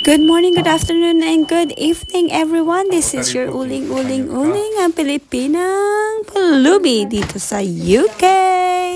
Good morning, good afternoon, and good evening, everyone. This is your uling, uling, uling, ang Pilipinang Pulubi dito sa UK.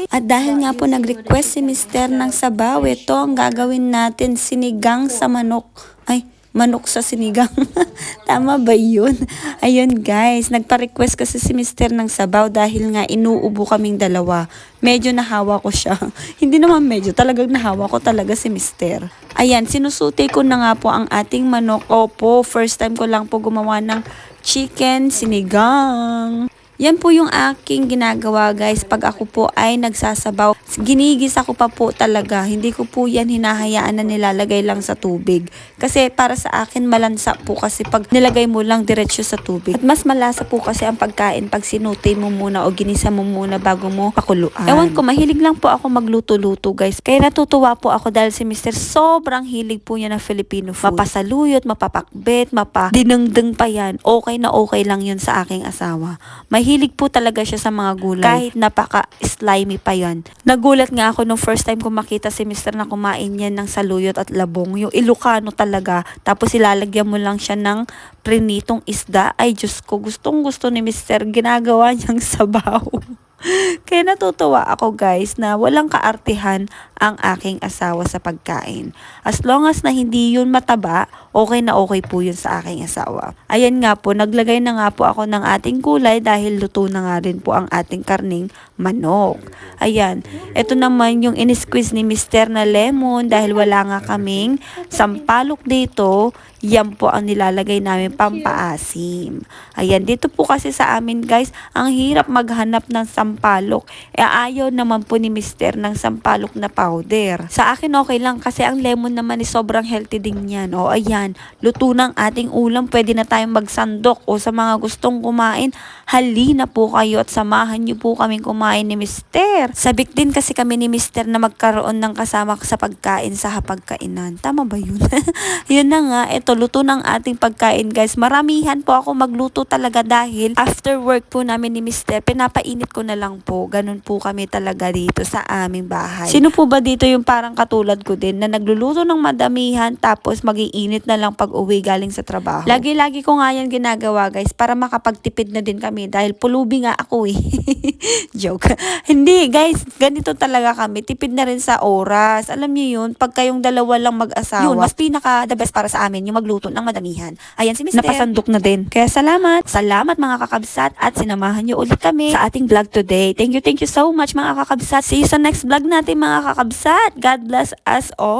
At dahil nga po nag-request si Mister ng sabaw, ito ang gagawin natin, sinigang sa manok. Ay, manok sa sinigang. Tama ba yun? Ayun guys, nagpa-request kasi si Mister ng sabaw dahil nga inuubo kaming dalawa. Medyo nahawa ko siya. Hindi naman medyo, talagang nahawa ko talaga si Mister. Ayan, sinusuti ko na nga po ang ating manok. Opo, first time ko lang po gumawa ng chicken sinigang. Yan po yung aking ginagawa guys pag ako po ay nagsasabaw. Ginigis ako pa po talaga. Hindi ko po yan hinahayaan na nilalagay lang sa tubig. Kasi para sa akin malansa po kasi pag nilagay mo lang diretsyo sa tubig. At mas malasa po kasi ang pagkain pag sinuti mo muna o ginisa mo muna bago mo pakuluan. Ewan ko, mahilig lang po ako magluto-luto guys. Kaya natutuwa po ako dahil si Mr. sobrang hilig po niya ng Filipino food. Mapasaluyot, mapapakbet, mapadinengdeng pa yan. Okay na okay lang yun sa aking asawa. Mahilig po talaga siya sa mga gulay. Kahit napaka-slimy pa yan. Nagulat nga ako nung first time ko makita si Mr. na kumain yan ng saluyot at labong. Yung Ilocano talaga. Tapos ilalagyan mo lang siya ng prinitong isda. Ay, Diyos ko, gustong gusto ni Mr. Ginagawa niyang sabaw. Kaya natutuwa ako guys na walang kaartihan ang aking asawa sa pagkain. As long as na hindi yun mataba, okay na okay po yun sa aking asawa. Ayan nga po, naglagay na nga po ako ng ating gulay dahil luto na nga rin po ang ating karning manok. Ayan, ito naman yung in-squeeze ni Mr. na lemon dahil wala nga kaming sampalok dito. Yan po ang nilalagay namin pampaasim. Ayan, dito po kasi sa amin guys, ang hirap maghanap ng sampalok. E ayaw naman po ni Mr. ng sampalok na powder. Sa akin okay lang kasi ang lemon naman is sobrang healthy din yan. O ayan, luto ng ating ulam. Pwede na tayong magsandok. O sa mga gustong kumain, halina po kayo at samahan niyo po kaming kumain ni Mr. Sabik din kasi kami ni Mr. na magkaroon ng kasama sa pagkain sa hapagkainan. Tama ba yun? yun na nga, ito luto ng ating pagkain guys. Maramihan po ako magluto talaga dahil after work po namin ni Mr. Pinapainit ko na lang po. Ganun po kami talaga dito sa aming bahay. Sino po ba dito yung parang katulad ko din na nagluluto ng madamihan tapos magiinit na lang pag uwi galing sa trabaho? Lagi-lagi ko nga yan ginagawa guys para makapagtipid na din kami dahil pulubi nga ako eh. Joke. Hindi guys, ganito talaga kami. Tipid na rin sa oras. Alam niyo yun, pag kayong dalawa lang mag-asawa, yun, mas pinaka the best para sa amin yung magluto ng madamihan. Ayan si Mr. Napasandok na din. Kaya salamat. Salamat mga kakabsat at sinamahan niyo ulit kami sa ating vlog today. Thank you, thank you so much mga kakabsat. See you sa next vlog natin mga kakabsat. God bless us all.